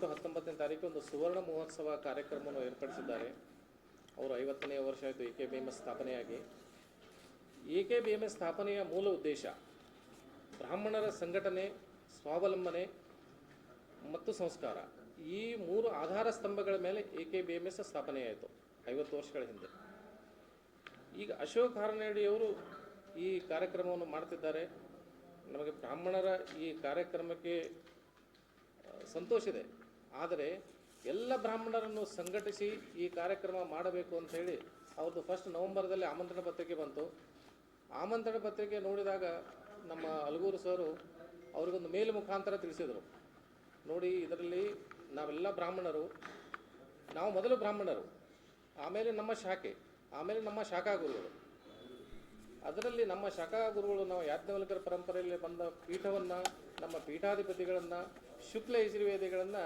ಹದಿನೆಂಟು ಹತ್ತೊಂಬತ್ತನೇ ತಾರೀಕು ಒಂದು ಸುವರ್ಣ ಮಹೋತ್ಸವ ಕಾರ್ಯಕ್ರಮವನ್ನು ಏರ್ಪಡಿಸಿದ್ದಾರೆ. ಅವರು ಐವತ್ತನೇ ವರ್ಷ ಆಯಿತು A K B M S ಸ್ಥಾಪನೆಯಾಗಿ. A K B M S ಸ್ಥಾಪನೆಯ ಮೂಲ ಉದ್ದೇಶ ಬ್ರಾಹ್ಮಣರ ಸಂಘಟನೆ, ಸ್ವಾವಲಂಬನೆ ಮತ್ತು ಸಂಸ್ಕಾರ. ಈ ಮೂರು ಆಧಾರ ಸ್ತಂಭಗಳ ಮೇಲೆ A K B M S ಸ್ಥಾಪನೆಯಾಯಿತು ಐವತ್ತು ವರ್ಷಗಳ ಹಿಂದೆ. ಈಗ ಅಶೋಕ್ ಹಾರನಹಳ್ಳಿಯವರು ಈ ಕಾರ್ಯಕ್ರಮವನ್ನು ಮಾಡ್ತಿದ್ದಾರೆ. ನಮಗೆ ಬ್ರಾಹ್ಮಣರ ಈ ಕಾರ್ಯಕ್ರಮಕ್ಕೆ ಸಂತೋಷ ಇದೆ. ಆದರೆ ಎಲ್ಲ ಬ್ರಾಹ್ಮಣರನ್ನು ಸಂಘಟಿಸಿ ಈ ಕಾರ್ಯಕ್ರಮ ಮಾಡಬೇಕು ಅಂತ ಹೇಳಿ ಅವ್ರದ್ದು ಫಸ್ಟ್ ನವೆಂಬರ್ದಲ್ಲಿ ಆಮಂತ್ರಣ ಪತ್ರಿಕೆ ಬಂತು. ಆಮಂತ್ರಣ ಪತ್ರಿಕೆ ನೋಡಿದಾಗ ನಮ್ಮ ಅಲಗೂರು ಸರು ಅವ್ರಿಗೊಂದು ಮೇಲು ಮುಖಾಂತರ ತಿಳಿಸಿದರು. ನೋಡಿ, ಇದರಲ್ಲಿ ನಾವೆಲ್ಲ ಬ್ರಾಹ್ಮಣರು, ನಾವು ಮೊದಲು ಬ್ರಾಹ್ಮಣರು, ಆಮೇಲೆ ನಮ್ಮ ಶಾಖೆ, ಆಮೇಲೆ ನಮ್ಮ ಶಾಖಾ ಗುರುಗಳು. ಅದರಲ್ಲಿ ನಮ್ಮ ಶಾಖಾ ಗುರುಗಳು ನಾವು ಯಾಜ್ಞವಲ್ಕರ ಪರಂಪರೆಯಲ್ಲಿ ಬಂದ ಪೀಠವನ್ನು, ನಮ್ಮ ಪೀಠಾಧಿಪತಿಗಳನ್ನು, ಶುಕ್ಲ ಯಜುರ್ವೇದಿಗಳನ್ನು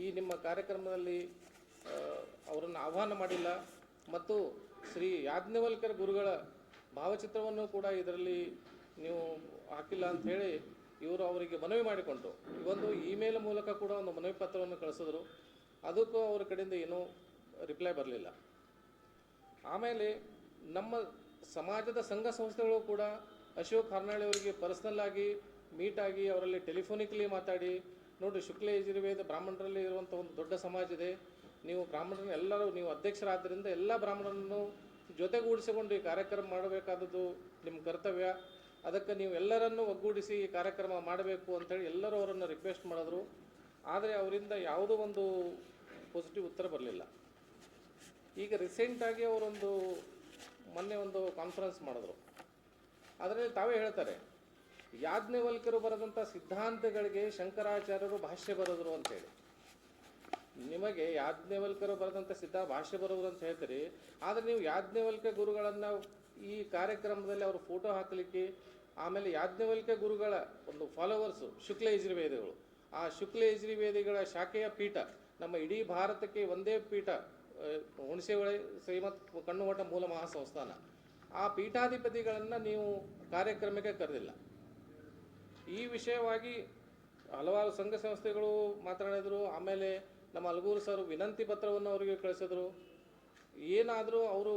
ಈ ನಿಮ್ಮ ಕಾರ್ಯಕ್ರಮದಲ್ಲಿ ಅವರನ್ನು ಆಹ್ವಾನ ಮಾಡಿಲ್ಲ. ಮತ್ತು ಶ್ರೀ ಯಾಜ್ಞವಲ್ಕರ್ ಗುರುಗಳ ಭಾವಚಿತ್ರವನ್ನು ಕೂಡ ಇದರಲ್ಲಿ ನೀವು ಹಾಕಿಲ್ಲ ಅಂತ ಹೇಳಿ ಇವರು ಅವರಿಗೆ ಮನವಿ ಮಾಡಿಕೊಂಡು ಇವೊಂದು ಇಮೇಲ್ ಮೂಲಕ ಕೂಡ ಒಂದು ಮನವಿ ಪತ್ರವನ್ನು ಕಳಿಸಿದ್ರು. ಅದಕ್ಕೂ ಅವರ ಕಡೆಯಿಂದ ಏನೂ ರಿಪ್ಲೈ ಬರಲಿಲ್ಲ. ಆಮೇಲೆ ನಮ್ಮ ಸಮಾಜದ ಸಂಘ ಸಂಸ್ಥೆಗಳು ಕೂಡ ಅಶೋಕ್ ಹರ್ನಾಳಿ ಅವರಿಗೆ ಪರ್ಸನಲ್ ಆಗಿ, ಮೀಟ್ ಆಗಿ ಅವರಲ್ಲಿ ಟೆಲಿಫೋನಿಕಲಿ ಮಾತಾಡಿ ನೋಡಿರಿ ಶುಕ್ಲ ಯಜುರ್ವೇದ ಬ್ರಾಹ್ಮಣರಲ್ಲಿ ಇರುವಂಥ ಒಂದು ದೊಡ್ಡ ಸಮಾಜ ಇದೆ. ನೀವು ಬ್ರಾಹ್ಮಣರನ್ನ ಎಲ್ಲರೂ ನೀವು ಅಧ್ಯಕ್ಷರಾದ್ದರಿಂದ ಎಲ್ಲ ಬ್ರಾಹ್ಮಣರನ್ನು ಜೊತೆಗೂಡಿಸಿಕೊಂಡು ಈ ಕಾರ್ಯಕ್ರಮ ಮಾಡಬೇಕಾದದ್ದು ನಿಮ್ಮ ಕರ್ತವ್ಯ. ಅದಕ್ಕೆ ನೀವು ಎಲ್ಲರನ್ನೂ ಒಗ್ಗೂಡಿಸಿ ಈ ಕಾರ್ಯಕ್ರಮ ಮಾಡಬೇಕು ಅಂತೇಳಿ ಎಲ್ಲರೂ ಅವರನ್ನು ರಿಕ್ವೆಸ್ಟ್ ಮಾಡಿದ್ರು. ಆದರೆ ಅವರಿಂದ ಯಾವುದೋ ಒಂದು ಪಾಸಿಟಿವ್ ಉತ್ತರ ಬರಲಿಲ್ಲ. ಈಗ ರೀಸೆಂಟಾಗಿ ಅವರೊಂದು ಮೊನ್ನೆ ಒಂದು ಕಾನ್ಫರೆನ್ಸ್ ಮಾಡಿದ್ರು. ಅದರಲ್ಲಿ ತಾವೇ ಹೇಳ್ತಾರೆ ಯಾಜ್ಞವಲ್ಕರು ಬರೆದಂಥ ಸಿದ್ಧಾಂತಗಳಿಗೆ ಶಂಕರಾಚಾರ್ಯರು ಭಾಷ್ಯ ಬರೆದರು ಅಂತೇಳಿ ನಿಮಗೆ ಯಾಜ್ಞವಲ್ಕರು ಬರೆದಂಥ ಸಿದ್ಧ ಭಾಷ್ಯ ಬರುವುದು ಅಂತ ಹೇಳ್ತೀರಿ. ಆದರೆ ನೀವು ಯಾಜ್ಞವಲ್ಕ ಗುರುಗಳನ್ನು ಈ ಕಾರ್ಯಕ್ರಮದಲ್ಲಿ ಅವರು ಫೋಟೋ ಹಾಕಲಿಕ್ಕೆ ಆಮೇಲೆ ಯಾಜ್ಞವಲ್ಕ ಗುರುಗಳ ಒಂದು ಫಾಲೋವರ್ಸು ಶುಕ್ಲ ಯಜುರ್ವೇದಿಗಳು ಆ ಶುಕ್ಲ ಯಜುರ್ವೇದಿಗಳ ಶಾಖೆಯ ಪೀಠ, ನಮ್ಮ ಇಡೀ ಭಾರತಕ್ಕೆ ಒಂದೇ ಪೀಠ ಹುಣಸೆಹೊಳೆ ಶ್ರೀಮತ್ ಕಣ್ಣುಮಠ ಮೂಲ ಮಹಾಸಂಸ್ಥಾನ. ಆ ಪೀಠಾಧಿಪತಿಗಳನ್ನು ನೀವು ಕಾರ್ಯಕ್ರಮಕ್ಕೆ ಕರೆದಿಲ್ಲ. ಈ ವಿಷಯವಾಗಿ ಹಲವಾರು ಸಂಘ ಸಂಸ್ಥೆಗಳು ಮಾತನಾಡಿದರು. ಆಮೇಲೆ ನಮ್ಮ ಅಲಗೂರು ಸರ್ ವಿನಂತಿ ಪತ್ರವನ್ನು ಅವರಿಗೆ ಕಳಿಸಿದರು. ಏನಾದರೂ ಅವರು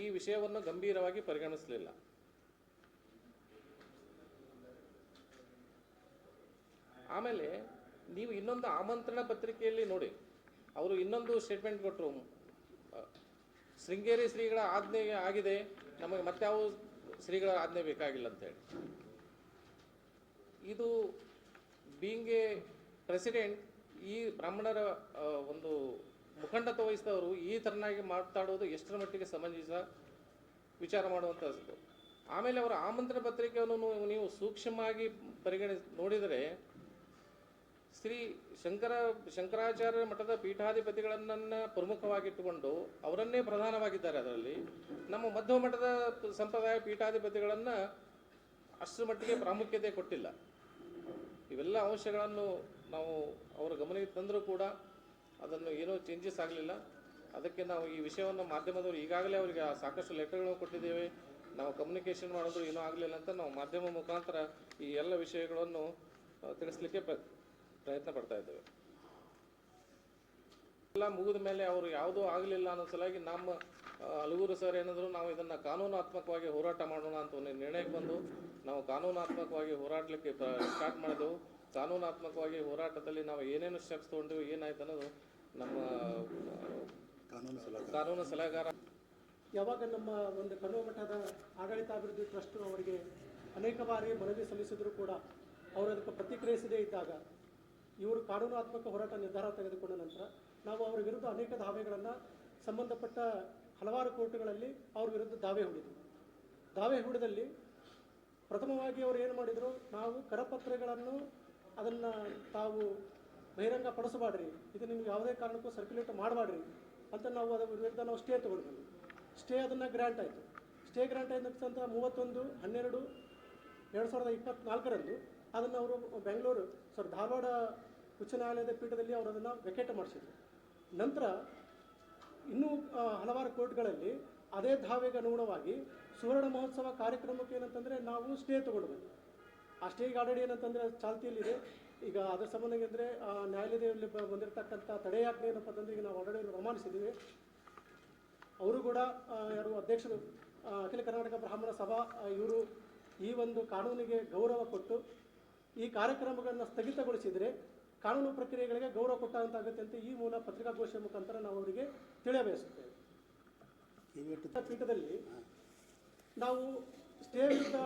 ಈ ವಿಷಯವನ್ನು ಗಂಭೀರವಾಗಿ ಪರಿಗಣಿಸಲಿಲ್ಲ. ಆಮೇಲೆ ನೀವು ಇನ್ನೊಂದು ಆಮಂತ್ರಣ ಪತ್ರಿಕೆಯಲ್ಲಿ ನೋಡಿ. ಅವರು ಇನ್ನೊಂದು ಸ್ಟೇಟ್ಮೆಂಟ್ ಕೊಟ್ಟರು ಶೃಂಗೇರಿ ಶ್ರೀಗಳ ಆಜ್ಞೆ ಆಗಿದೆ. ನಮಗೆ ಮತ್ತಾವ ಶ್ರೀಗಳ ಆಜ್ಞೆ ಬೇಕಾಗಿಲ್ಲ ಅಂತೇಳಿ ಇದು ಬೀಂಗ್ ಎ ಪ್ರೆಸಿಡೆಂಟ್ ಈ ಬ್ರಾಹ್ಮಣರ ಒಂದು ಮುಖಂಡತ್ವ ವಹಿಸಿದವರು ಈ ಥರನಾಗಿ ಮಾತಾಡೋದು ಎಷ್ಟರ ಮಟ್ಟಿಗೆ ಸಮಂಜಸ ವಿಚಾರ ಮಾಡುವಂಥದ್ದು ಆಮೇಲೆ ಅವರ ಆಮಂತ್ರಣ ಪತ್ರಿಕೆಯನ್ನು ನೀವು- ಸೂಕ್ಷ್ಮವಾಗಿ ಪರಿಗಣಿಸಿ ನೋಡಿದರೆ ಶ್ರೀ ಶಂಕರ ಶಂಕರಾಚಾರ್ಯ ಮಠದ ಪೀಠಾಧಿಪತಿಗಳನ್ನ ಪ್ರಮುಖವಾಗಿಟ್ಟುಕೊಂಡು ಅವರನ್ನೇ ಪ್ರಧಾನವಾಗಿದ್ದಾರೆ ಅದರಲ್ಲಿ. ನಮ್ಮ ಮಧ್ವ ಮಠದ ಸಂಪ್ರದಾಯ ಪೀಠಾಧಿಪತಿಗಳನ್ನು ಅಷ್ಟರ ಮಟ್ಟಿಗೆ ಪ್ರಾಮುಖ್ಯತೆ ಕೊಟ್ಟಿಲ್ಲ. ಇವೆಲ್ಲ ಅಂಶಗಳನ್ನು ನಾವು ಅವರ ಗಮನಕ್ಕೆ ತಂದರೂ ಕೂಡ ಅದನ್ನು ಏನೂ ಚೇಂಜಸ್ ಆಗಲಿಲ್ಲ. ಅದಕ್ಕೆ ನಾವು ಈ ವಿಷಯವನ್ನು ಮಾಧ್ಯಮದವರು ಈಗಾಗಲೇ ಅವರಿಗೆ ಸಾಕಷ್ಟು ಲೆಟರ್ಗಳನ್ನು ಕೊಟ್ಟಿದ್ದೇವೆ. ನಾವು ಕಮ್ಯುನಿಕೇಷನ್ ಮಾಡೋದು ಏನೂ ಆಗಲಿಲ್ಲ ಅಂತ ನಾವು ಮಾಧ್ಯಮ ಮುಖಾಂತರ ಈ ಎಲ್ಲ ವಿಷಯಗಳನ್ನು ತಿಳಿಸ್ಲಿಕ್ಕೆ ಪ್ರ, ಪ್ರಯತ್ನ ಪಡ್ತಾ ಇದ್ದೇವೆ. ಎಲ್ಲ ಮುಗಿದ ಮೇಲೆ ಅವರು ಯಾವುದೂ ಆಗಲಿಲ್ಲ ಅನ್ನೋ ಸಲುವಾಗಿ ನಮ್ಮ ಅಲಗೂರು ಸರ್ ಏನಾದರೂ ನಾವು ಇದನ್ನು ಕಾನೂನಾತ್ಮಕವಾಗಿ ಹೋರಾಟ ಮಾಡೋಣ ಅಂತ ಒಂದು ನಿರ್ಣಯಕ್ಕೆ ಬಂದು ನಾವು ಕಾನೂನಾತ್ಮಕವಾಗಿ ಹೋರಾಡಲಿಕ್ಕೆ ಸ್ಟಾರ್ಟ್ ಮಾಡಿದೆವು. ಕಾನೂನಾತ್ಮಕವಾಗಿ ಹೋರಾಟದಲ್ಲಿ ನಾವು ಏನೇನು ಸ್ಟೆಪ್ಸ್ ತೊಗೊಂಡೆವು ಏನಾಯ್ತು ಅನ್ನೋದು ನಮ್ಮ ಕಾನೂನು ಸಲಹೆ ಕಾನೂನು ಸಲಹೆಗಾರ. ಯಾವಾಗ ನಮ್ಮ ಒಂದು ಕಣ್ಣು ಮಠದ ಆಡಳಿತಾಭಿವೃದ್ಧಿ ಟ್ರಸ್ಟ್ ಅವರಿಗೆ ಅನೇಕ ಬಾರಿ ಮನವಿ ಸಲ್ಲಿಸಿದರೂ ಕೂಡ ಅವರು ಅದಕ್ಕೆ ಪ್ರತಿಕ್ರಿಯಿಸದೇ ಇದ್ದಾಗ ಇವರು ಕಾನೂನಾತ್ಮಕ ಹೋರಾಟ ನಿರ್ಧಾರ ತೆಗೆದುಕೊಂಡ ನಂತರ ನಾವು ಅವರ ವಿರುದ್ಧ ಅನೇಕ ದಾವೆಗಳನ್ನು ಸಂಬಂಧಪಟ್ಟ ಹಲವಾರು ಕೋರ್ಟ್ಗಳಲ್ಲಿ ಅವ್ರ ವಿರುದ್ಧ ದಾವೆ ಹೂಡಿದ್ರು. ದಾವೆ ಹೂಡಿದಲ್ಲಿ ಪ್ರಥಮವಾಗಿ ಅವರು ಏನು ಮಾಡಿದರು, ನಾವು ಕರಪತ್ರಗಳನ್ನು ಅದನ್ನು ತಾವು ಬಹಿರಂಗ ಪಡಿಸಬಾಡ್ರಿ ಇದು ನಿಮ್ಗೆ ಯಾವುದೇ ಕಾರಣಕ್ಕೂ ಸರ್ಕ್ಯುಲೇಟ್ ಮಾಡಬಾಡ್ರಿ ಅಂತ ನಾವು ಅದರ ವಿರುದ್ಧ ನಾವು ಸ್ಟೇ ತೊಗೊಂಡ್ವಿ ಸ್ಟೇ ಅದನ್ನು ಗ್ರ್ಯಾಂಟ್ ಆಯಿತು. ಸ್ಟೇ ಗ್ರ್ಯಾಂಟ್ ತಕ್ಷಣ ಮೂವತ್ತೊಂದು, ಹನ್ನೆರಡು, ಎರಡು ಸಾವಿರದ ಇಪ್ಪತ್ತ್ನಾಲ್ಕರಂದು ಅದನ್ನು ಅವರು ಬೆಂಗಳೂರು ಸರ್ ಧಾರವಾಡ ಉಚ್ಚ ನ್ಯಾಯಾಲಯದ ಪೀಠದಲ್ಲಿ ಅವರು ಅದನ್ನು ವೆಕೇಟ್ ಮಾಡಿಸಿದ್ರು. ನಂತರ ಇನ್ನೂ ಹಲವಾರು ಕೋರ್ಟ್ಗಳಲ್ಲಿ ಅದೇ ಧಾವೆಗೆ ಅನುಗುಣವಾಗಿ ಸುವರ್ಣ ಮಹೋತ್ಸವ ಕಾರ್ಯಕ್ರಮಕ್ಕೆ ಏನಂತಂದರೆ ನಾವು ಸ್ಟೇ ಬಂದ್ವಿ ಆ ಸ್ಟೇಗೆ ಆಲ್ರೆಡಿ ಏನಂತಂದರೆ ಚಾಲ್ತಿಯಲ್ಲಿದೆ. ಈಗ ಅದರ ಸಂಬಂಧ ಅಂದರೆ ನ್ಯಾಯಾಲಯದಲ್ಲಿ ಬಂದಿರತಕ್ಕಂಥ ತಡೆಯಾಜ್ಞೆ ಏನಪ್ಪ ಅಂತಂದ್ರೆ ಈಗ ನಾವು ಆಲ್ರೆಡಿ ರವಾನಿಸಿದ್ದೀವಿ ಅವರು ಕೂಡ ಯಾರು ಅಧ್ಯಕ್ಷರು ಅಖಿಲ ಕರ್ನಾಟಕ ಬ್ರಾಹ್ಮಣ ಸಭಾ ಇವರು ಈ ಒಂದು ಕಾನೂನಿಗೆ ಗೌರವ ಕೊಟ್ಟು ಈ ಕಾರ್ಯಕ್ರಮಗಳನ್ನು ಸ್ಥಗಿತಗೊಳಿಸಿದರೆ ಕಾನೂನು ಪ್ರಕ್ರಿಯೆಗಳಿಗೆ ಗೌರವ ಕೊಟ್ಟಂತಾಗುತ್ತೆ ಅಂತ ಈ ಮೂಲ ಪತ್ರಿಕಾಗೋಷ್ಠಿಯ ಮುಖಾಂತರ ನಾವು ಅವರಿಗೆ ತಿಳಿಯಬಯಸುತ್ತೇವೆ. ಪೀಠದಲ್ಲಿ ನಾವು ಸ್ಟೇ ವಿರುದ್ಧ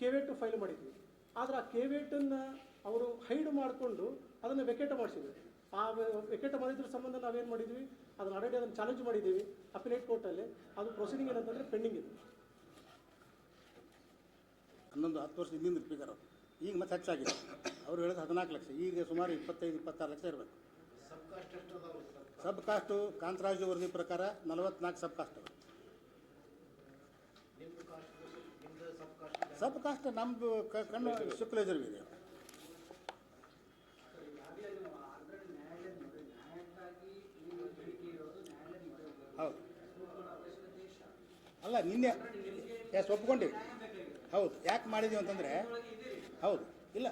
ಕೆವೇಟ್ ಫೈಲ್ ಮಾಡಿದ್ವಿ. ಆದರೆ ಆ ಕೆವೇಟನ್ನು ಅವರು ಹೈಡ್ ಮಾಡಿಕೊಂಡು ಅದನ್ನು ವೆಕೇಟ ಮಾಡಿಸಿದ್ರು. ಆ ವೆಕೇಟ ಮಾಡಿದ್ರ ಸಂಬಂಧ ನಾವೇನು ಮಾಡಿದ್ವಿ? ಅದನ್ನು ಆಲ್ರೆಡಿ ಅದನ್ನು ಚಾಲೆಂಜ್ ಮಾಡಿದ್ದೀವಿ ಅಪಿಲೇಟ್ ಕೋರ್ಟಲ್ಲಿ. ಅದು ಪ್ರೊಸೀಡಿಂಗ್ ಏನಂತಂದರೆ ಪೆಂಡಿಂಗ್ ಇದೆ ಹನ್ನೊಂದು ಹತ್ತು ವರ್ಷ ಹಿಂದಿನ ಸ್ಪೀಕರ್ ಈಗ ಮತ್ತೆ ಹೆಚ್ಚಾಗಿದೆ. ಅವ್ರು ಹೇಳಿದ ಹದಿನಾಲ್ಕು ಲಕ್ಷ. ಈಗ ಸುಮಾರು ಇಪ್ಪತ್ತೈದು, ಇಪ್ಪತ್ತಾರು ಲಕ್ಷ ಇರಬೇಕು. ಸಬ್ ಕಾಸ್ಟು ಕಾಂತರಾಜು ವರದಿ ಪ್ರಕಾರ ನಲವತ್ನಾಲ್ಕು ಸಬ್ ಕಾಸ್ಟ್ ಸಬ್ ಕಾಸ್ಟ್ ನಮ್ಮದು ಕಣ್ಣು ಶುಕ್ಲೇಜರ್ ಇದೆ ಹೌದು. ಅಲ್ಲ, ನಿನ್ನೆ, ಎಸ್ ಒಪ್ಕೊಂಡಿವಿ ಹೌದು. ಯಾಕೆ ಮಾಡಿದೀವಿ ಅಂತಂದರೆ ಹೌದು. ಇಲ್ಲ.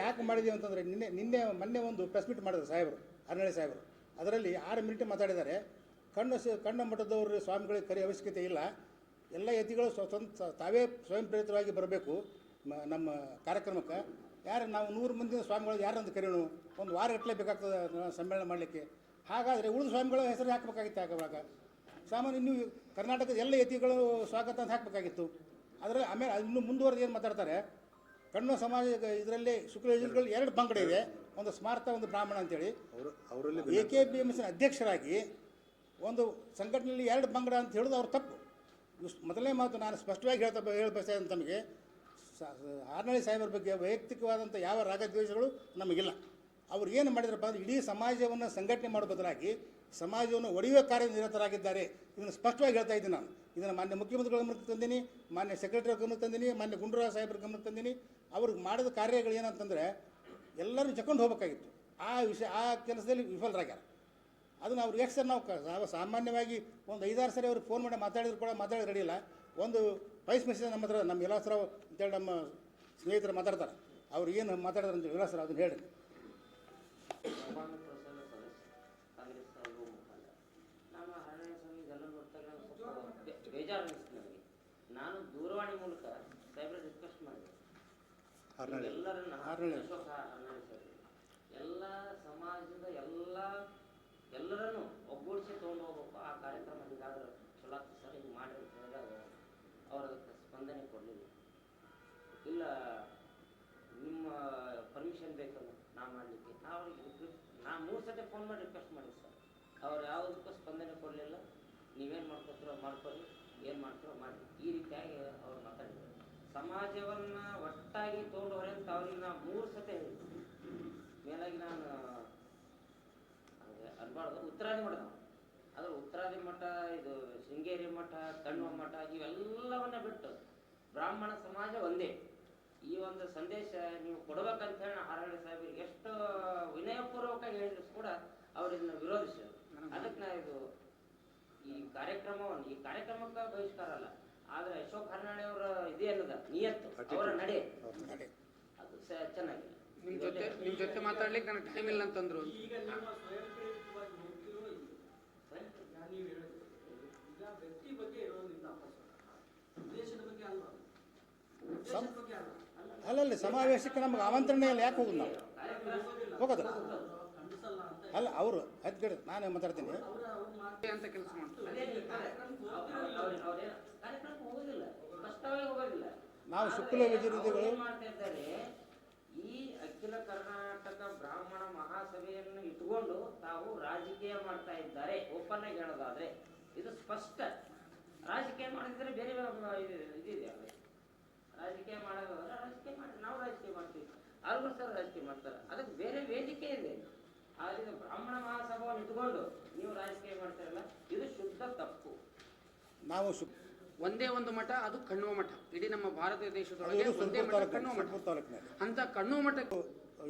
ಯಾಕೆ ಮಾಡಿದೀವಿ ಅಂತಂದರೆ ನಿನ್ನೆ ನಿನ್ನೆ ಮೊನ್ನೆ ಒಂದು ಪ್ರೆಸ್ ಮೀಟ್ ಮಾಡಿದ್ರು ಸಾಹೇಬರು ಅರಣ್ಯ ಸಾಹೇಬರು. ಅದರಲ್ಲಿ ಆರು ಮಿನಿಟ್ ಮಾತಾಡಿದ್ದಾರೆ. ಕಣ್ಣು ಕಣ್ಣ ಮಠದವರು ಸ್ವಾಮಿಗಳಿಗೆ ಕರಿ ಅವಶ್ಯಕತೆ ಇಲ್ಲ. ಎಲ್ಲ ಯತಿಗಳು ಸ್ವ, ಸ್ವಂತ, ತಾವೇ ಸ್ವಯಂ ಪ್ರೇರಿತವಾಗಿ ಬರಬೇಕು ನಮ್ಮ ಕಾರ್ಯಕ್ರಮಕ್ಕೆ. ಯಾರು ನಾವು ನೂರು ಮಂದಿ ಸ್ವಾಮಿಗಳು ಯಾರಂತ ಕರೆಯೋಣ? ಒಂದು ವಾರ ಗಟ್ಟಲೆ ಬೇಕಾಗ್ತದೆ ಸಮ್ಮೇಳನ ಮಾಡಲಿಕ್ಕೆ. ಹಾಗಾದರೆ ಉಳಿದ ಸ್ವಾಮಿಗಳ ಹೆಸರು ಹಾಕಬೇಕಾಗಿತ್ತು ಆಗುವಾಗ ಸಾಮಾನ್ಯ ನೀವು ಕರ್ನಾಟಕದ ಎಲ್ಲ ಯತಿಗಳು ಸ್ವಾಗತ ಅಂತ ಹಾಕಬೇಕಾಗಿತ್ತು. ಅದರಲ್ಲಿ ಆಮೇಲೆ ಇನ್ನು ಮುಂದುವರೆದು ಏನು ಮಾತಾಡ್ತಾರೆ? ಕಣ್ಣು ಸಮಾಜ ಇದರಲ್ಲಿ ಶುಕ್ಲಯಜುಗಳು ಎರಡು ಪಂಗಡ ಇದೆ. ಒಂದು ಸ್ಮಾರ್ತ ಒಂದು ಬ್ರಾಹ್ಮಣ ಅಂತೇಳಿ. ಅವರು ಅವರಲ್ಲಿ ಎ ಕೆ ಬಿ ಎಂ ಎಸ್ನ ಅಧ್ಯಕ್ಷರಾಗಿ ಒಂದು ಸಂಘಟನೆಯಲ್ಲಿ ಎರಡು ಪಂಗಡ ಅಂತ ಹೇಳೋದು ಅವ್ರ ತಪ್ಪು. ಮೊದಲನೇ ಮಾತು ನಾನು ಸ್ಪಷ್ಟವಾಗಿ ಹೇಳ್ತಾ ಇದ್ದೀನಿ ತಮಗೆ. ಆರ್ನಳ್ಳಿ ಸಾಹೇಬರ ಬಗ್ಗೆ ವೈಯಕ್ತಿಕವಾದಂಥ ಯಾವ ರಾಗದ್ವೇಷಗಳು ನಮಗಿಲ್ಲ. ಅವ್ರು ಏನು ಮಾಡಿದ್ರಪ್ಪ ಅಂದರೆ ಇಡೀ ಸಮಾಜವನ್ನು ಸಂಘಟನೆ ಮಾಡೋ ಬದಲಾಗಿ ಸಮಾಜವನ್ನು ಒಡೆಯುವ ಕಾರ್ಯನಿರತರಾಗಿದ್ದಾರೆ ಇದನ್ನು ಸ್ಪಷ್ಟವಾಗಿ ಹೇಳ್ತಾ ಇದ್ದೀನಿ ನಾನು. ಇದನ್ನು ಮಾನ್ಯ ಮುಖ್ಯಮಂತ್ರಿಗಳ ಗಮನಕ್ಕೆ ತಂದೀನಿ ಮಾನ್ಯ ಸೆಕ್ರೆಟರಿ ಗಮನಕ್ಕೆ ತಂದೀನಿ ಮಾನ್ಯ ಗುಂಡೂರಾವ್ ಸಾಹೇಬ್ರ ಗಮನಕ್ಕೆ ತಂದೀನಿ. ಅವ್ರಿಗೆ ಮಾಡಿದ ಕಾರ್ಯಗಳು ಏನಂತಂದರೆ ಎಲ್ಲರೂ ಜಕೊಂಡು ಹೋಗ್ಬೇಕಾಗಿತ್ತು. ಆ ವಿಷಯ, ಆ ಕೆಲಸದಲ್ಲಿ ವಿಫಲರಾಗ್ಯಾರ. ಅದನ್ನು ಅವ್ರಿಗೆ ಎಷ್ಟು ಸರ್ ನಾವು ಸಾಮಾನ್ಯವಾಗಿ ಒಂದು ಐದಾರು ಸರಿ ಅವ್ರಿಗೆ ಫೋನ್ ಮಾಡಿ ಮಾತಾಡಿದ್ರು ಕೂಡ ಮಾತಾಡೋದು ರೆಡಿ ಇಲ್ಲ. ಒಂದು ವೈಸ್ ಮೆಸೇಜ್ ನಮ್ಮ ಹತ್ರ, ನಮ್ಮ ವಿಲಾಸರಾವ್ ಅಂತೇಳಿ ನಮ್ಮ ಸ್ನೇಹಿತರು ಮಾತಾಡ್ತಾರೆ. ಅವ್ರು ಏನು ಮಾತಾಡ್ತಾರೆ ಅಂತ ವಿಲಾಸರ ಅದನ್ನು ಹೇಳಿ. ಹರ್ನಳ್ಳಿ ಸಾಹೇಬ್ರು. ಎಲ್ಲ ಸಮಾಜದ ಎಲ್ಲ ಎಲ್ಲರನ್ನು ಒಗ್ಗೂಡಿಸಿ ತೊಗೊಂಡು ಹೋಗ್ಬೇಕು. ಆ ಕಾರ್ಯಕ್ರಮ ಹಿಂಗಾದ್ರೆ ಚಲೋ ಆಗ್ತದೆ ಸರ್ ಹಿಂಗೆ ಮಾಡಿ ಅಂತ ಹೇಳಿದಾಗ ಅವ್ರು ಅದಕ್ಕೆ ಸ್ಪಂದನೆ ಕೊಡಲಿಲ್ಲ. ಇಲ್ಲ ನಿಮ್ಮ ಪರ್ಮಿಷನ್ ಬೇಕಲ್ಲ ನಾ ಮಾಡಲಿಕ್ಕೆ. ನಾ ಅವ್ರಿಗೆ ರಿಕ್ವೆಸ್ಟ್ ನಾ ಮೂರು ಸತಿ ಫೋನ್ ಮಾಡಿ ರಿಕ್ವೆಸ್ಟ್ ಮಾಡಿದೆ ಸರ್. ಅವ್ರು ಯಾವುದಕ್ಕೂ ಸ್ಪಂದನೆ ಕೊಡಲಿಲ್ಲ. ನೀವೇನು ಮಾಡ್ಕೊತೀರೋ ಮಾಡ್ಕೊಳ್ಳಿ ಏನು ಮಾಡ್ತೀರೋ ಮಾಡಿ ಈ ರೀತಿಯಾಗಿ ಅವ್ರು ಮಾತಾಡಿದ್ರು ಸಮಾಜವನ್ನು ಒಟ್ಟಾಗಿ ತೊಗೊಂಡು ಅಂತ ಅವ್ರಿಗೆ ನಾ ಮೂರು ಸತಿ ಮೇಲಾಗಿ ನಾನು ಅನ್ಬಾರ್ದು. ಉತ್ತರಾದಿ ಮಠ. ಅದ್ರ ಉತ್ತರಾದಿ ಮಠ, ಇದು ಶೃಂಗೇರಿ ಮಠ ಕಣ್ಣು ಮಠ, ಇವೆಲ್ಲವನ್ನ ಬಿಟ್ಟು ಬ್ರಾಹ್ಮಣ ಸಮಾಜ ಒಂದೇ. ಈ ಒಂದು ಸಂದೇಶ ನೀವು ಕೊಡ್ಬೇಕಂತ ಹೇಳಿ ಹಾರಾಡಿ ಸಾಹೇಬರಿಗೆ ಎಷ್ಟು ವಿನಯಪೂರ್ವಕವಾಗಿ ಹೇಳಿದ್ರು ಕೂಡ ಅವ್ರು ಇದನ್ನ ವಿರೋಧಿಸಿದ್ರು ಅದಕ್ಕೆ ನಾ ಇದು ಈ ಕಾರ್ಯಕ್ರಮವನ್ನು, ಈ ಕಾರ್ಯಕ್ರಮಕ್ಕೆ ಬಹಿಷ್ಕಾರ ಅಲ್ಲ. ಆದ್ರೆ ಅಶೋಕ್ ಹರ್ನಾಳಿ ಅವರ ಇದೇ ಅನ್ನದ ನಿಯತ್ತು ಅವರ ನಡೆ. ನಡೆ. ಅದು ಚೆನ್ನಾಗಿ ಚೆನ್ನಾಗಿದೆ. ನಿಮ್ ಜೊತೆ ನಿಮ್ ಜೊತೆ ಮಾತಾಡ್ಲಿಕ್ಕೆ ನನಗೆ ಟೈಮ್ ಇಲ್ಲ ಅಂತಂದ್ರು. ಈಗ ನಿಮ್ಮ ಸ್ವಯಂ ಪ್ರೇರಿತವಾಗಿ ಹೋಗ್ತಿರೋ ಇಲ್ಲ ನೀವು ಹೇಳಿದ್ರು ಈಗ ವ್ಯಕ್ತಿ ಬಗ್ಗೆ ಇರೋದ್ರಿಂದ ದೇಶದ ಬಗ್ಗೆ ಅಲ್ವಾ? ದೇಶದ ಬಗ್ಗೆ ಅಲ್ಲ. ಅಲ್ಲಲ್ಲಿ ಸಮಾವೇಶಕ್ಕೆ ನಮ್ಗೆ ಆಮಂತ್ರಣ ಇಲ್ಲ ಯಾಕೆ ಹೋಗುದು ನಾವು? ಹೋಗೋದಿಲ್ಲ ಅಲ್ಲ ಅವರು ಹತ್ತಿರ ನಾನೇ ಮಾತಾಡ್ತೀನಿ. ಅಂತ ಕೆಲಸ ಮಾಡ್ತಾರೆ ಅದೇ ನೀವು ಕಾರ್ಯಕ್ರಮಕ್ಕೆ ಹೋಗ್ತಿರೋ ಅವ್ರು- ಅವ್ರೇನು ಕಾರ್ಯಕ್ರಮಕ್ಕೆ ಹೋಗೋದಿಲ್ಲ ಸ್ಪಷ್ಟವಾಗಿ ಹೋಗೋದಿಲ್ಲ ನಾವು ಶುಕ್ಲ ಇದ್ದಾರೆ ಈ ಅಖಿಲ ಕರ್ನಾಟಕ ಬ್ರಾಹ್ಮಣ ಮಹಾಸಭೆಯನ್ನು ಇಟ್ಟುಕೊಂಡು ತಾವು ರಾಜಕೀಯ ಮಾಡ್ತಾ ಇದ್ದಾರೆ ಓಪನ್ ಆಗಿ ಹೇಳೋದಾದ್ರೆ. ಇದು ಸ್ಪಷ್ಟ. ರಾಜಕೀಯ ಮಾಡಿದ್ರೆ ಬೇರೆ ಇದಿದೆ ರಾಜಕೀಯ ಮಾಡೋದಾದ್ರೆ ರಾಜಕೀಯ ಮಾಡಿ ನಾವು ರಾಜಕೀಯ ಮಾಡ್ತೀವಿ. ಅವ್ರಿಗೂ ಸರ್ ರಾಜಕೀಯ ಮಾಡ್ತಾರೆ. ಅದಕ್ಕೆ ಬೇರೆ ವೇದಿಕೆ ಇದೆ. ಆದ್ರಿಂದ ಬ್ರಾಹ್ಮಣ ಮಹಾಸಭೆಯನ್ನು ಇಟ್ಕೊಂಡು ನೀವು ರಾಜಕೀಯ ಮಾಡ್ತಾರಲ್ಲ ಇದು ಶುದ್ಧ ತಪ್ಪು. ನಾವು ಒಂದೇ ಒಂದು ಮಠ ಅದು ಕಣ್ಣುವ ಮಠ. ಇಡೀ ನಮ್ಮ ಭಾರತ ದೇಶದೊಳಗೆ ಒಂದೇ ಮಠ ಕಣ್ಣುವ ಮಠ. ಅಂತ ಕಣ್ಣುವ ಮಠಕ್ಕೆ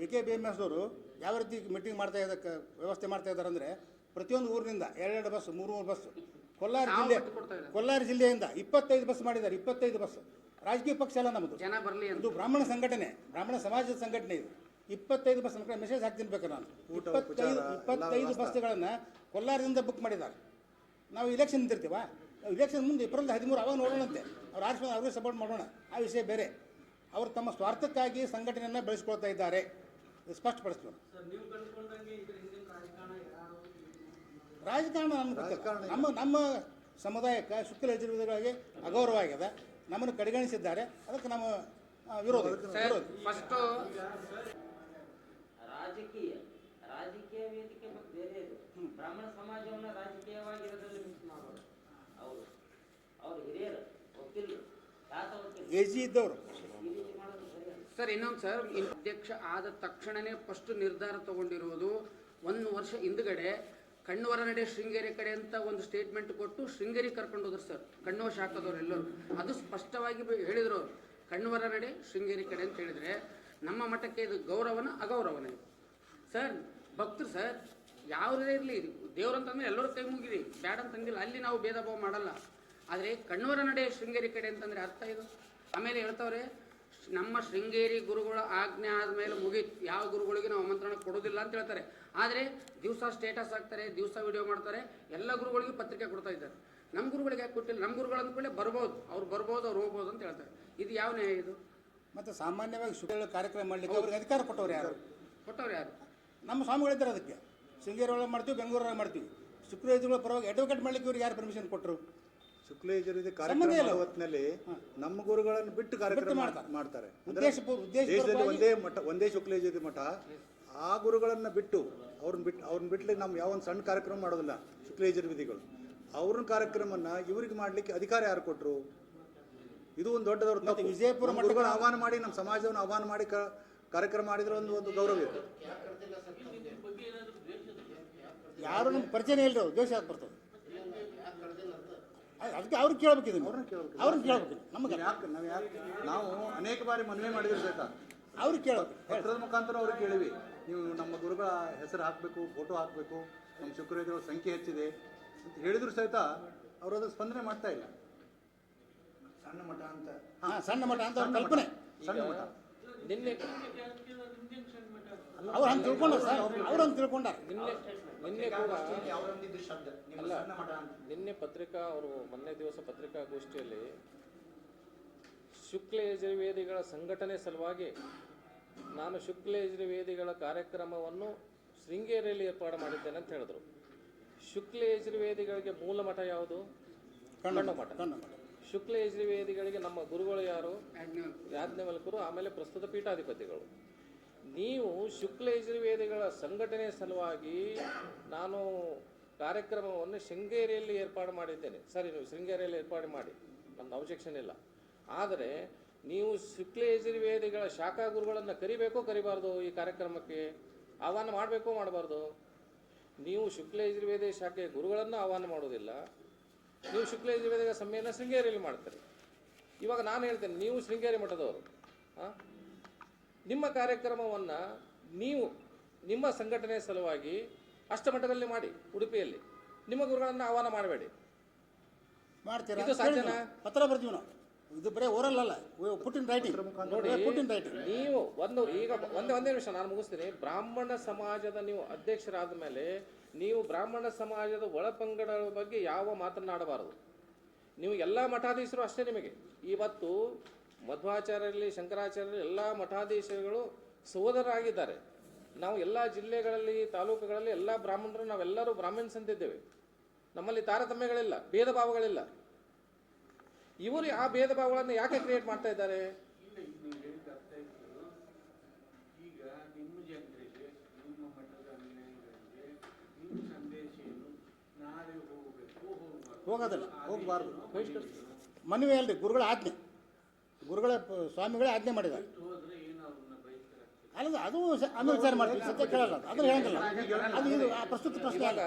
ವಿ ಕೆ ಬಿ ಎಂ ಎಸ್ದವರು ಯಾವ ರೀತಿ ಮೀಟಿಂಗ್ ಮಾಡ್ತಾ ಇದ್ದಕ್ಕೆ ವ್ಯವಸ್ಥೆ ಮಾಡ್ತಾ ಇದ್ದಾರೆ ಅಂದರೆ ಪ್ರತಿಯೊಂದು ಊರಿನಿಂದ ಎರಡೆರಡು ಬಸ್ ಮೂರು ಮೂರು ಬಸ್ ಕೋಲಾರ ಜಿಲ್ಲೆ ಕೊಲ್ಲಾರ ಕೋಲಾರ ಜಿಲ್ಲೆಯಿಂದ ಇಪ್ಪತ್ತೈದು ಬಸ್ ಮಾಡಿದ್ದಾರೆ ಇಪ್ಪತ್ತೈದು ಬಸ್ ರಾಜಕೀಯ ಪಕ್ಷ ಅಲ್ಲ ನಮ್ಮದು. ಜನ ಬರ್ಲಿ ಇದು ಬ್ರಾಹ್ಮಣ ಸಂಘಟನೆ ಬ್ರಾಹ್ಮಣ ಸಮಾಜದ ಸಂಘಟನೆ ಇದು. ಇಪ್ಪತ್ತೈದು ಬಸ್ ನನ್ನ ಮೆಸೇಜ್ ಹಾಕ್ತೀನಿ ಬೇಕಾರೆ ನಾನು. ಇಪ್ಪತ್ತೈದು ಇಪ್ಪತ್ತೈದು ಬಸ್ಗಳನ್ನು ಬಸ್ಸುಗಳನ್ನು ಕೋಲಾರದಿಂದ ಬುಕ್ ಮಾಡಿದ್ದಾರೆ. ನಾವು ಇಲೆಕ್ಷನ್ ನಿಂತಿರ್ತೀವ? ಇಲೆಕ್ಷನ್ ಮುಂದೆ ಏಪ್ರಿಲ್ ಹದಿಮೂರು ಅವಾಗ ನೋಡೋಣಂತೆ. ಅವ್ರು ಆರಿಸ್ಕೊಂಡು ಅವ್ರಿಗೆ ಸಪೋರ್ಟ್ ಮಾಡೋಣ. ಆ ವಿಷಯ ಬೇರೆ. ಅವರು ತಮ್ಮ ಸ್ವಾರ್ಥಕ್ಕಾಗಿ ಸಂಘಟನೆಯನ್ನು ಬೆಳೆಸ್ಕೊಳ್ತಾ ಇದ್ದಾರೆ. ಸ್ಪಷ್ಟಪಡಿಸ್ತಾರೆ ಸ್ಪಷ್ಟಪಡಿಸ್ತೀವಿ ಸರ್ ನೀವು ಕಂಡುಕೊಂಡಂಗೆ ಇದ್ರ ಹಿಂದಿನ ರಾಜಕಾರಣ ನಮ್ಮ ನಮ್ಮ ಸಮುದಾಯಕ್ಕೆ ಶುಕ್ಲ ಯಜುರ್ವೇದಗಳಿಗೆ ಅಗೌರವ ಆಗಿದೆ. ನಮ್ಮನ್ನು ಕಡೆಗಣಿಸಿದ್ದಾರೆ. ಅದಕ್ಕೆ ನಮ್ಮ ವಿರೋಧ. ಫಸ್ಟು ರಾಜಕೀಯ ರಾಜಕೀಯ ವೇದಿಕೆ ಬೇರೆ ಇದೆ. ಬ್ರಾಹ್ಮಣ ಸಮಾಜವನ್ನು ರಾಜಕೀಯವಾಗಿ ಇರೋದ್ರಲ್ಲಿ ಮಿಕ್ಸ್ ಮಾಡೋದು ಅವರು ಇದ್ದವರು. ಸರ್ ಇನ್ನೊಂದು ಸರ್ ಅಧ್ಯಕ್ಷ ಆದ ತಕ್ಷಣನೇ ಫಸ್ಟ್ ನಿರ್ಧಾರ ತಗೊಂಡಿರೋದು ಒಂದು ವರ್ಷ ಹಿಂದ್ಗಡೆ ಕಣ್ಣುವರ ನಡೆ ಶೃಂಗೇರಿ ಕಡೆ ಅಂತ ಒಂದು ಸ್ಟೇಟ್ಮೆಂಟ್ ಕೊಟ್ಟು ಶೃಂಗೇರಿ ಕರ್ಕೊಂಡು ಹೋದ್ರು ಸರ್ ಕಣ್ಣುವ ಶಾಖದವ್ರು ಎಲ್ಲರೂ. ಅದು ಸ್ಪಷ್ಟವಾಗಿ ಬೆ- ಹೇಳಿದ್ರು ಅವರು. ಕಣ್ಣುವರ ನಡೆ ಶೃಂಗೇರಿ ಕಡೆ ಅಂತ ಹೇಳಿದ್ರೆ ನಮ್ಮ ಮಠಕ್ಕೆ ಇದು ಗೌರವನ ಅಗೌರವನ ಇದು. ಸರ್ ಭಕ್ತರು ಸರ್ ಯಾವುದೇ ಇರಲಿ ದೇವ್ರಂತಂದ್ರೆ ಎಲ್ಲರೂ ಕೈ ಮುಗಿರಿ. ಬ್ಯಾಡ ಅಂತಂದಿಲ್ಲ ಅಲ್ಲಿ ನಾವು ಭೇದ ಭಾವ ಮಾಡಲ್ಲ. ಆದರೆ ಕಣ್ಣೂರ ನಡೆ ಶೃಂಗೇರಿ ಕಡೆ ಅಂತಂದರೆ ಅರ್ಥ ಇದು. ಆಮೇಲೆ ಹೇಳ್ತವ್ರೆ ನಮ್ಮ ಶೃಂಗೇರಿ ಗುರುಗಳ ಆಜ್ಞೆ ಆದಮೇಲೆ ಮುಗೀತು. ಯಾವ ಗುರುಗಳಿಗೆ ನಾವು ಆಮಂತ್ರಣ ಕೊಡೋದಿಲ್ಲ ಅಂತ ಹೇಳ್ತಾರೆ. ಆದರೆ ದಿವಸ ಸ್ಟೇಟಸ್ ಹಾಕ್ತಾರೆ ದಿವಸ ವಿಡಿಯೋ ಮಾಡ್ತಾರೆ ಎಲ್ಲ ಗುರುಗಳಿಗೂ ಪತ್ರಿಕೆ ಕೊಡ್ತಾ ಇದ್ದಾರೆ. ನಮ್ಮ ಗುರುಗಳಿಗೆ ಯಾಕೆ ಕೊಟ್ಟಿಲ್ಲ? ನಮ್ಮ ಗುರುಗಳು ಅಂದ್ಕೊಳ್ಳೆ ಬರ್ಬೋದು. ಅವ್ರು ಬರ್ಬೋದು ಅವ್ರು ಹೋಗ್ಬೋದು ಅಂತ ಹೇಳ್ತಾರೆ. ಇದು ಯಾವ ನ್ಯಾಯ ಇದು? ಮತ್ತು ಸಾಮಾನ್ಯವಾಗಿ ಶುಭ ಕಾರ್ಯಕ್ರಮ ಮಾಡಲಿಕ್ಕೆ ಅವ್ರಿಗೆ ಅಧಿಕಾರ ಕೊಟ್ಟವ್ರು ಯಾರು? ಕೊಟ್ಟವ್ರು ಯಾರು? ನಮ್ಮ ಸ್ವಾಮಿಗಳಿದ್ದಾರೆ ಅದಕ್ಕೆ. ಶೃಂಗೇರಿ ಒಳಗೆ ಮಾಡ್ತೀವಿ ಬೆಂಗಳೂರೊಳಗೆ ಮಾಡ್ತೀವಿ. ಯಜುರ್ಗಳ ಪರವಾಗಿ ಅಡ್ವೊಕೇಟ್ ಮಾಡಲಿಕ್ಕೆ ಇವ್ರಿಗೆ ಯಾರು ಪರ್ಮಿಷನ್ ಕೊಟ್ಟರು ಶುಕ್ಲ ಯಜುರ್ವೇದಿ ಸಂಬಂಧ ಕಾರ್ಯಕ್ರಮ ಇಲ್ಲ. ಹೊತ್ತಿನಲ್ಲಿ ನಮ್ಮ ಗುರುಗಳನ್ನು ಬಿಟ್ಟು ಕಾರ್ಯಕ್ರಮ ಮಾಡ್ತಾರೆ. ಮಾಡ್ತಾರೆ. ಅಂದ್ರೆ ದೇಶದಲ್ಲಿ ಒಂದೇ ಮಠ ಒಂದೇ ಶುಕ್ಲ ಯಜುರ್ವೇದಿ ಮಠ. ಆ ಗುರುಗಳನ್ನ ಬಿಟ್ಟು ಅವ್ರನ್ನ ಬಿಟ್ಟು ಅವ್ರನ್ನ ಬಿಟ್ಲಿಕ್ಕೆ ನಾವು ಯಾವ ಒಂದು ಸಣ್ಣ ಕಾರ್ಯಕ್ರಮ ಮಾಡೋದಿಲ್ಲ ಶುಕ್ಲಯಜುರ್ವೇದಿಗಳು ಅವ್ರನ್ನ ಕಾರ್ಯಕ್ರಮನ ಇವ್ರಿಗೆ ಮಾಡ್ಲಿಕ್ಕೆ ಅಧಿಕಾರ ಯಾರು ಕೊಟ್ಟರು ಇದು ಒಂದು ದೊಡ್ಡದವ್ರ ತಪ್ಪು. ವಿಜಯಪುರ ನಮ್ಮ ಗುರುಗಳು ಆಹ್ವಾನ ಮಾಡಿ ನಮ್ಮ ಸಮಾಜವನ್ನು ಆಹ್ವಾನ ಮಾಡಿ ಕ- ಕಾರ್ಯಕ್ರಮ ಮಾಡಿದ್ರೆ ಒಂದು ಒಂದು ಗೌರವ ಇದೆ ಯಾರು ನಮ್ಗೆ ಪರಿಚಯ ಇಲ್ಲ ಅವ್ರು ದೇಶ ಯಾಕೆ ಬರ್ತದೆ ಅದಕ್ಕೆ ಅವ್ರಿಗೆ ಕೇಳ್ಬೇಕು ಇದನ್ನು ಅವ್ರನ್ನ ಕೇಳ್ಬೇಕು. ಅವ್ರನ್ನ ಕೇಳ್ಬೇಕು. ನಮಗೆ ಯಾಕೆ ನಾವು ಯಾಕೆ ನಾವು ಅನೇಕ ಬಾರಿ ಮನವಿ ಮಾಡಿದ್ರು ಸಹಿತ ಅವ್ರಿಗೆ ಕೇಳೋದು ಪತ್ರದ ಮುಖಾಂತರ ಅವ್ರಿಗೆ ಕೇಳಿವಿ. ನೀವು ನಮ್ಮ ಗುರುಗಳ ಹೆಸರು ಹಾಕಬೇಕು ಫೋಟೋ ಹಾಕಬೇಕು ನಮ್ಮ ಶುಕ್ರವೇದಿಗಳ ಸಂಖ್ಯೆ ಹೆಚ್ಚಿದೆ ಅಂತ ಹೇಳಿದ್ರು ಸಹಿತ ಅವರು ಅದಕ್ಕೆ ಸ್ಪಂದನೆ ಮಾಡ್ತಾ ಇಲ್ಲ. ಸಣ್ಣ ಮಠ ಅಂತ. ಹಾಂ ಸಣ್ಣ ಮಠ ಅಂತ ಅವ್ರ. ಕಲ್ಪನೆ. ಸಣ್ಣ ಮಠ. ನಿನ್ನೆ ಅವ್ರು ಹಂಗೆ ತಿಳ್ಕೊಂಡಾರ ಸರ್. ಅವ್ರು ಹಂಗೆ ತಿಳ್ಕೊಂಡಾರ. ನಿನ್ನೆ ನಿನ್ನೆ ಕೂಡ ನಿನ್ನೆ ಪತ್ರಿಕಾ ಅವರು ಮೊನ್ನೆ ದಿವಸ ಪತ್ರಿಕಾಗೋಷ್ಠಿಯಲ್ಲಿ ಶುಕ್ಲ ಯಜುರ್ವೇದಿಗಳ ಸಂಘಟನೆ ಸಲುವಾಗಿ ನಾನು ಶುಕ್ಲ ಯಜುರ್ವೇದಿಗಳ ಕಾರ್ಯಕ್ರಮವನ್ನು ಶೃಂಗೇರಿಯಲ್ಲಿ ಏರ್ಪಾಡು ಮಾಡಿದ್ದೇನೆ ಅಂತ ಹೇಳಿದ್ರು. ಶುಕ್ಲ ಯಜುರ್ವೇದಿಗಳಿಗೆ ಮೂಲ ಮಠ ಯಾವುದು ಕಣ್ಣ ಮಠ. ಕಣ್ಣು ಮಠ. ಶುಕ್ಲ ಯಜುರ್ವೇದಿಗಳಿಗೆ ನಮ್ಮ ಗುರುಗಳು ಯಾರು? ಯಾಜ್ಞವಲ್ಕರು ಆಮೇಲೆ ಪ್ರಸ್ತುತ ಪೀಠಾಧಿಪತಿಗಳು. ನೀವು ಶುಕ್ಲ ಯಜುರ್ವೇದಿಗಳ ಸಂಘಟನೆ ಸಲುವಾಗಿ ನಾನು ಕಾರ್ಯಕ್ರಮವನ್ನು ಶೃಂಗೇರಿಯಲ್ಲಿ ಏರ್ಪಾಡು ಮಾಡಿದ್ದೇನೆ. ಸರಿ, ನೀವು ಶೃಂಗೇರಿಯಲ್ಲಿ ಏರ್ಪಾಡು ಮಾಡಿ. ನನ್ನ ಅವಜೆಕ್ಷನ್ ಇಲ್ಲ. ಆದರೆ ನೀವು ಶುಕ್ಲ ಯಜುರ್ವೇದಿಗಳ ಶಾಖಾ ಗುರುಗಳನ್ನು ಕರಿಬೇಕೋ ಕರಿಬಾರ್ದು ಈ ಕಾರ್ಯಕ್ರಮಕ್ಕೆ? ಆಹ್ವಾನ ಮಾಡಬೇಕೋ ಮಾಡಬಾರ್ದು? ನೀವು ಶುಕ್ಲ ಯಜುರ್ವೇದಿ ಶಾಖೆಯ ಗುರುಗಳನ್ನು ಆಹ್ವಾನ ಮಾಡೋದಿಲ್ಲ ನೀವು ಶುಕ್ಲ ಯಜುರ್ವೇದಿಗಳ ಸಮ್ಮೇಳನ ಶೃಂಗೇರಿಯಲ್ಲಿ ಮಾಡ್ತಾರೆ. ಇವಾಗ ನಾನು ಹೇಳ್ತೇನೆ, ನೀವು ಶೃಂಗೇರಿ ಮಠದವರು. ಆ? ನಿಮ್ಮ ಕಾರ್ಯಕ್ರಮವನ್ನು ನೀವು ನಿಮ್ಮ ಸಂಘಟನೆ ಸಲುವಾಗಿ ಅಷ್ಟಮಠದಲ್ಲಿ ಮಾಡಿ ಉಡುಪಿಯಲ್ಲಿ. ನಿಮ್ಮ ಗುರುಗಳನ್ನು ಆಹ್ವಾನ ಮಾಡಬೇಡಿ. ಮಾಡ್ತೀರಾ? ಇದು ಸಾಧ್ಯನಾ? ಹೇಳಿ ಪತ್ರ ಬರ್ತೀವಿ ನಾವು ಇದು ಬರೀ ಓರಲ್ ಅಲ್ಲ ಪುಟ್ ಇನ್ ರೈಟಿಂಗ್ ನೋಡಿ ಪುಟಿನ್ ರೈಟಿಂಗ್ ನೀವು ಒಂದು ಈಗ ಒಂದೇ ಒಂದೇ ನಿಮಿಷ ನಾನು ಮುಗಿಸ್ತೀನಿ. ಬ್ರಾಹ್ಮಣ ಸಮಾಜದ ನೀವು ಅಧ್ಯಕ್ಷರಾದ ಮೇಲೆ ನೀವು ಬ್ರಾಹ್ಮಣ ಸಮಾಜದ ಒಳಪಂಗಡಗಳ ಬಗ್ಗೆ ಯಾವ ಮಾತನಾಡಬಾರದು ನೀವು ಎಲ್ಲ ಮಠಾಧೀಶರು ಅಷ್ಟೇ ನಿಮಗೆ. ಇವತ್ತು ಮಧ್ವಾಚಾರ್ಯರಲ್ಲಿ ಶಂಕರಾಚಾರ್ಯರಲ್ಲಿ ಎಲ್ಲ ಮಠಾಧೀಶರುಗಳು ಸಹೋದರರಾಗಿದ್ದಾರೆ. ನಾವು ಎಲ್ಲ ಜಿಲ್ಲೆಗಳಲ್ಲಿ ತಾಲೂಕುಗಳಲ್ಲಿ ಎಲ್ಲ ಬ್ರಾಹ್ಮಣರು ನಾವೆಲ್ಲರೂ ಬ್ರಾಹ್ಮಣ್ಸ್ ಅಂತಿದ್ದೇವೆ. ನಮ್ಮಲ್ಲಿ ತಾರತಮ್ಯಗಳಿಲ್ಲ ಭೇದ ಭಾವಗಳಿಲ್ಲ ಇವರು ಆ ಭೇದ ಭಾವಗಳನ್ನು ಯಾಕೆ ಕ್ರಿಯೇಟ್ ಮಾಡ್ತಾ ಇದ್ದಾರೆ? ಹೋಗೋದಲ್ಲ ಹೋಗಬಾರ್ದು. ಮನವಿ ಅಲ್ರಿ ಗುರುಗಳ ಆಜ್ಞೆ ಗುರುಗಳ ಪ- ಸ್ವಾಮಿಗಳೇ ಆಜ್ಞೆ ಮಾಡಿದ್ದಾರೆ. ಹೋದ್ರೆ ಏನು ಅವ್ರನ್ನ ಬೈತಾರೆ ಅಲ್ಲ ಅದು ಸ- ಆಮೇಲೆ ವಿಚಾರ ಮಾಡ್ತೀವಿ ಸತ್ಯ ಕೇಳಲ್ಲ ಅದು. ಅದನ್ನ ಹೇಳಂಗಿಲ್ಲ. ಅದು ಇದು ಆ ಪ್ರಸ್ತುತ ಪ್ರಶ್ನೆ ಆಗ ಅಲ್ಲ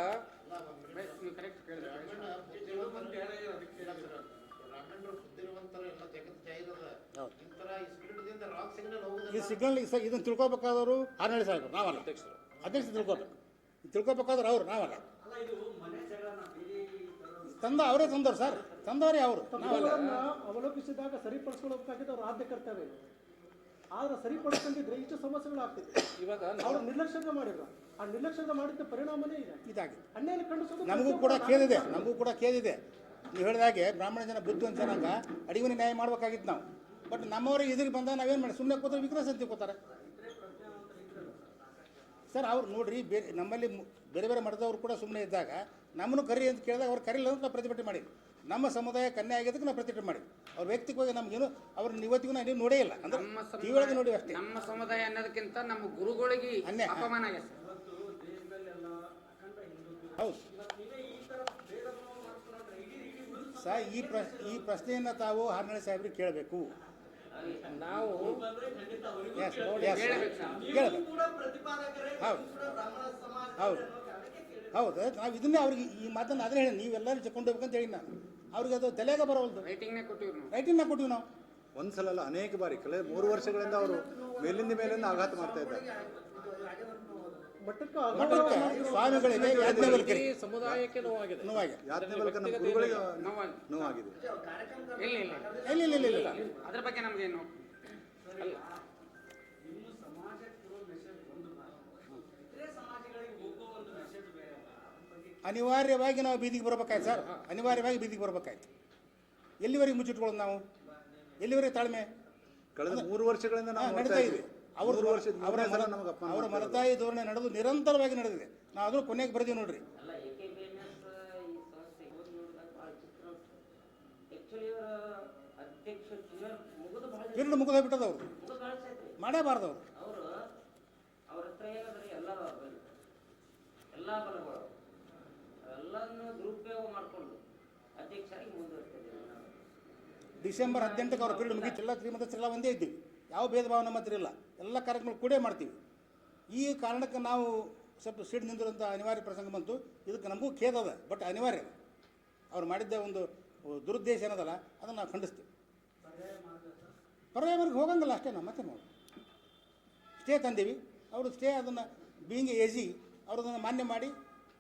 ಈ ಸಿಗ್ನಲ್ ಇದನ್ನು ತಿಳ್ಕೊಬೇಕಾದವರು ಆರ್ನಳ್ಳಿ ಸಾಹೇಬರು ನಾವಲ್ಲ. ಅಧ್ಯಕ್ಷ ತಿಳ್ಕೊಬೇಕು. ತಿಳ್ಕೊಬೇಕಾದ್ರೆ ಅವ್ರು ನಾವಲ್ಲ. ಅಲ್ಲ ಇದು ಮನೆ ಬೇರೆ ತಂದ ಅವರೇ ತಂದವ್ರು ಸರ್. ತಂದವರೇ ಅವರು ಅವಲೋಕಿಸಿದಾಗ ಸರಿಪಡಿಸ್ಕೊಳ್ಳಬೇಕಾಗಿದ್ದು ಅವ್ರ ಆದ್ಯ ಕರ್ತವ್ಯ ಆದ್ರೆ ಸರಿಪಡಿಸ್ಕೊಂಡಿದ್ರೆ ಇಷ್ಟು ಸಮಸ್ಯೆಗಳು ಆಗ್ತಿದೆ ಇವಾಗ ಅವರು ನಿರ್ಲಕ್ಷ್ಯದ ಮಾಡಿದ್ರು. ಆ ನಿರ್ಲಕ್ಷ್ಯದ ಮಾಡಿದ್ದ ಪರಿಣಾಮನೇ ಇದೆ. ಇದಾಗಿದೆ ಅನ್ಯಾಯ ಕಂಡು ನಮಗೂ ಕೂಡ ಕೇಳಿದೆ ನಮಗೂ ಕೂಡ ಕೇಳಿದೆ. ನೀವು ಹೇಳಿದಾಗೆ ಬ್ರಾಹ್ಮಣ ಜನ ಬುದ್ಧಿವಂತ ಜನಾಂಗ ಅಡಿಗೆ ನ್ಯಾಯ ಮಾಡ್ಬೇಕಾಗಿತ್ತು ನಾವು. ಬಟ್ ನಮ್ಮವರಿಗೆ ಇದ್ರಿಗೆ ಬಂದ ನಾವೇನು ಮಾಡಿ ಸುಮ್ಮನೆ ಕೂತ್ರೆ ವಿಕ್ರಸ್ ಅಂತ ಕೂತಾರೆ ಸರ್ ಅವ್ರು ನೋಡ್ರಿ ಬೇರೆ ನಮ್ಮಲ್ಲಿ ಬೇರೆ ಬೇರೆ ಮಠದವ್ರು ಕೂಡ ಸುಮ್ಮನೆ ಇದ್ದಾಗ ನಮ್ಮನ್ನು ಕರಿ ಅಂತ ಕೇಳಿದಾಗ ಅವ್ರು ಕರಿಲ್ಲ ಅಂತ ನಾವು ಪ್ರತಿಭಟನೆ ಮಾಡಿ ನಮ್ಮ ಸಮುದಾಯ ಕನ್ಯೆ ಆಗಿದ್ದಕ್ಕೆ ನಾವು ಪ್ರತಿಭಟನೆ ಮಾಡಿ ಅವ್ರ ವ್ಯಕ್ತಿಗವಾಗಿ ನಮಗೇನು ಅವ್ರ ಇವತ್ತಿಗೂ ನಾನು ನೋಡೇ ಇಲ್ಲ. ಅಂದ್ರೆ ನಮ್ಮ ನೋಡಿ ಅಷ್ಟೇ. ನಮ್ಮ ಸಮುದಾಯ ಅನ್ನೋದಕ್ಕಿಂತ ನಮ್ಮ ಗುರುಗಳಿಗೆ ಅನ್ಯಾಯ. ಅಪಮಾನ ಆಗಿದೆ ಸರ್ ಇವತ್ತು ದೇಶದಲ್ಲೆಲ್ಲ ಅಖಂಡ ಹಿಂದುತ್ವ ಹೌದು. ಇವತ್ತು ನೀವೇ ಈ ಸರ್ ಈ ಪ್ರ ಈ ಪ್ರಶ್ನೆಯನ್ನು ತಾವು ಹಾರ್ನಳ್ಳಿ ಸಾಹೇಬ್ರಿಗೆ ಕೇಳಬೇಕು. ನಾವು ಖಂಡಿತ ಅವರಿಗೂ ಎಸ್ ಕೇಳಿ. ಎಸ್ ಹೇಳ್ಬೇಕು ಸರ್. ಕೇಳಬೇಕು. ಕೂಡ ಪ್ರತಿಪಾದಕರೇ ಹೌದು. ಕೂಡ ಬ್ರಾಹ್ಮಣ ಸಮಾಜ ಹೌದು. ಹೌದು. ನಾವು ಇದನ್ನೇ ಅವ್ರಿಗೆ ಈ ಮಾತನ್ನು ಅದನ್ನೇ ಹೇಳಿ ನೀವೆಲ್ಲರೂ ಚಕೊಂಡು ಹೋಗ್ಬೇಕಂತ ಹೇಳಿ ನಾನು. ಅವ್ರಿಗೆ ಅದು ತಲೆಗೆ ಬರೋಲ್ದು ರೈಟಿಂಗ್ನೇ ಕೊಟ್ಟಿವಿ ನಾವು. ರೈಟಿಂಗ್ ಕೊಟ್ಟಿವಿ ನಾವು. ಒಂದ್ಸಲ ಅಲ್ಲ ಅನೇಕ ಬಾರಿ ಕಳೆದ ಮೂರು ವರ್ಷಗಳಿಂದ ಅವರು ಮೇಲಿಂದ ಮೇಲಿಂದ ಆಘಾತ ಮಾಡ್ತಾ ಇದ್ದಾರೆ. ಮಟ್ಟಕ್ಕೆ ಮಠಕ್ಕೆ ಸ್ವಾಮಿಗಳಿಗೆ ಯಾಜ್ಞವಲ್ಕರಿಗೆ ಸಮುದಾಯಕ್ಕೆ ನೋವಾಗಿದೆ? ನೋವಾಗಿದೆ. ಯಾತ್ರೆ ಬಳಿಕ ಗುರುಗಳಿಗೆ ನೋವಾಗಿ ನೋವಾಗಿದೆ. ಇಲ್ಲ ಇಲ್ಲ ಇಲ್ಲ. ಇಲ್ಲ ಅದ್ರ ಬಗ್ಗೆ ನಮ್ಗೇನು? ನಿಮ್ಮ ಸಮಾಜಕ್ಕೆ ಇರೋ ಮೆಸೇಜ್ ಒಂದು ಇತರೆ ಸಮಾಜಗಳಿಗೆ ಹೋಗೋ ಒಂದು ಮೆಸೇಜ್ ಬೇರೆ ಅಲ್ಲ. ಅದ್ರ ಬಗ್ಗೆ ಅನಿವಾರ್ಯವಾಗಿ ನಾವು ಬೀದಿಗೆ ಬರಬೇಕಾಯ್ತು ಸರ್. ಅನಿವಾರ್ಯವಾಗಿ ಬೀದಿಗೆ ಬರಬೇಕಾಯ್ತು. ಎಲ್ಲಿವರೆಗೆ ಮುಚ್ಚಿಟ್ಕೊಳ್ಳೋದು ನಾವು? ಎಲ್ಲಿವರೆಗೆ ತಾಳ್ಮೆ? ಕಳೆದ ಮೂರು ವರ್ಷಗಳಿಂದ ನಾವು ನೋಡ್ತಾ ನಡೀತಾ ಇದೆ. ಇದ್ದೀವಿ ಅವ್ರ ಅವರ ಅವರ. ಮಲತಾಯಿ ಧೋರಣೆ ನಡೆದು ನಿರಂತರವಾಗಿ ನಡೆದಿದೆ. ನಾವು ಅದನ್ನು ಕೊನೆಗೆ ಬರ್ದೀವಿ ನೋಡ್ರಿ. ಅಲ್ಲ ಎ ಬಿಟ್ಟದ ಅವರು. ಮಾಡೇಬಾರ್ದು ಎಸ್ ಈ ಸಂಸ್ಥೆ ಇವತ್ತು ನೋಡಿದಾಗ ಭಾಳ ಚಿತ್ರ ಆ್ಯಕ್ಚುಲಿ ಇವರ ಅಧ್ಯಕ್ಷ ಜೂನಿಯರ್ ಮುಗಿದು ಭಾಳ ಪೀರಿಯಡ್ ಮುಗಿದು ಹೋಗ್ಬಿಟ್ಟದ ಅವ್ರು ಮುಗಿದು ಭಾಳ ಐತ್ರಿ ಮಾಡೇಬಾರ್ದು ಅವ್ರು ಅವರು ಅವ್ರ ಹತ್ರ ಏನಾದ್ರೆ ಎಲ್ಲ ಬಲ ಎಲ್ಲ ಬಲಗಳು ಎಲ್ಲವನ್ನು ದುರುಪಯೋಗ ಮಾಡಿಕೊಂಡು ಅಧ್ಯಕ್ಷರಾಗಿ ಮುಂದುವರಿತಿದ್ದೀವಿ ನಾವು ಡಿಸೆಂಬರ್ ಹದಿನೆಂಟಕ್ಕೆ ಅವ್ರ ಪೀರಿಯಡ್ ಮುಗೀತಿಲ್ಲ ಶ್ರೀಮಂತರೆಲ್ಲ ಒಂದೇ ಇದ್ದೀವಿ ಯಾವ ಭೇದ ಭಾವ ನಮ್ಮ ಹತ್ರ ಇಲ್ಲ. ಎಲ್ಲ ಕಾರ್ಯಕ್ರಮಗಳು ಕೂಡೇ ಮಾಡ್ತೀವಿ. ಈ ಕಾರಣಕ್ಕೆ ನಾವು ಸ್ವಲ್ಪ ಸೀಡ್ ನಿಂದಿರುವಂಥ ಅನಿವಾರ್ಯ ಪ್ರಸಂಗ ಬಂತು. ಇದಕ್ಕೆ ನಮಗೂ ಖೇದ ಬಟ್ ಅನಿವಾರ್ಯ ಅದ. ಅವ್ರು ಮಾಡಿದ್ದ ಒಂದು ದುರುದ್ದೇಶ ಏನದಲ್ಲ, ಅದನ್ನು ನಾವು ಖಂಡಿಸ್ತೀವಿ. ಪರ್ಯಾಯ ಮಾರ್ಗ ಹೋಗಂಗಿಲ್ಲ, ಅಷ್ಟೇ ನಾವು ಮತ್ತೆ ನೋಡಿ. ಸ್ಟೇ ತಂದೀವಿ. ಅವರು ಸ್ಟೇ ಅದನ್ನು ಬೀಯಿಂಗ್ ಎಜಿ ಅವರು ಅದನ್ನು ಮಾನ್ಯ ಮಾಡಿ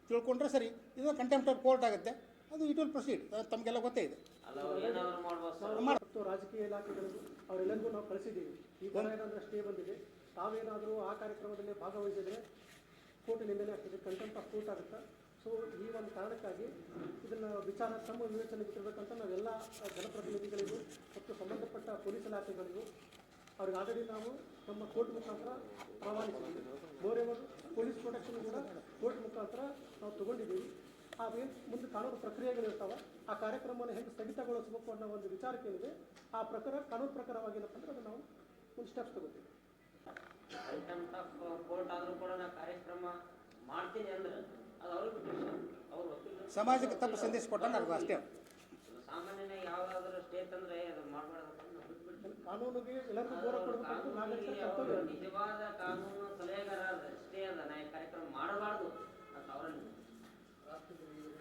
ತಿಳ್ಕೊಂಡ್ರೆ ಸರಿ. ಇದನ್ನು ಕಂಟೆಂಪ್ಟ್ ಆಫ್ ಕೋರ್ಟ್ ಆಗುತ್ತೆ. ಅದು ಇಟ್ ವಿಲ್ ಪ್ರೊಸೀಡ್ ತಮಗೆಲ್ಲ ಗೊತ್ತೇ ಇದೆ. ಮತ್ತು ರಾಜಕೀಯ ಇಲಾಖೆಗಳಿಗೂ ಅವರೆಲ್ಲರಿಗೂ ನಾವು ಕಳಿಸಿದ್ದೀವಿ. ಈ ಥರ ಏನಾದರೂ ಅಷ್ಟೇ ಬಂದಿದೆ. ತಾವೇನಾದರೂ ಆ ಕಾರ್ಯಕ್ರಮದಲ್ಲಿ ಭಾಗವಹಿಸಿದರೆ ಕೋರ್ಟ್ ನಿಂದನೆ ಆಗ್ತದೆ, ಕಂಟೆಂಟ್ ಕೋರ್ಟ್ ಆಗುತ್ತೆ. ಸೊ ಈ ಒಂದು ಕಾರಣಕ್ಕಾಗಿ ಇದನ್ನು ವಿಚಾರ ತಮ್ಮ ವಿವೇಚನೆ ಬಿಟ್ಟಿರ್ಬೇಕಂತ ನಾವೆಲ್ಲ ಜನಪ್ರತಿನಿಧಿಗಳಿಗೂ ಮತ್ತು ಸಂಬಂಧಪಟ್ಟ ಪೊಲೀಸ್ ಇಲಾಖೆಗಳಿಗೂ ಅವ್ರಿಗೆ ಆಲ್ರೆಡಿ ನಾವು ನಮ್ಮ ಕೋರ್ಟ್ ಮುಖಾಂತರ ರವಾನಿಸಿದ್ದೀವಿ. ಬೋರೆ ಪೊಲೀಸ್ ಪ್ರೊಟೆಕ್ಷನ್ ಕೂಡ ಕೋರ್ಟ್ ಮುಖಾಂತರ ನಾವು ತಗೊಂಡಿದ್ದೀವಿ. ಆ ಏನು ಮುಂದೆ ಕಾನೂನು ಪ್ರಕ್ರಿಯೆಗಳಿರ್ತಾವೆ ಆ ಕಾರ್ಯಕ್ರಮವನ್ನು ಹೇಗೆ ಸ್ಥಗಿತಗೊಳಿಸಬೇಕು ಅನ್ನೋ ಒಂದು ವಿಚಾರಕ್ಕೆ ಏನಿದೆ ಆ ಪ್ರಕಾರ ಕಾನೂನು ಪ್ರಕಾರವಾಗಿರಪ್ಪ ಅಂದ್ರೆ ಅದು ನಾವು ಒಂದು ಸ್ಟೆಪ್ಸ್ ತಗೋತೀವಿ. ಹೈಕಮಾಂಡ್ ಆಫ್ ಕೋರ್ಟ್ ಆದರೂ ಕೂಡ ನಾ ಕಾರ್ಯಕ್ರಮ ಮಾಡ್ತೀನಿ ಅಂದ್ರೆ ಅದು ಅವ್ರಿಗೆ ಅವರು ಸಮಾಜಕ್ಕೆ ತಪ್ಪು ಸಂದೇಶ ಕೊಟ್ಟಂಗೆ ಅಷ್ಟೇ. ಸಾಮಾನ್ಯನ ಯಾವಾದರೂ ಸ್ಟೇಟ್ ಅಂದ್ರೆ ಅದು ಮಾಡಬಾರ್ದು ನಿಜವಾದ ಕಾನೂನು ಸಲಹೆಗಾರ ಸ್ಟೇ ಅದ ನಾ ಕಾರ್ಯಕ್ರಮ ಮಾಡಬಾರ್ದು ಅಂತ ಅವರನ್ನು காத்து வருகிறது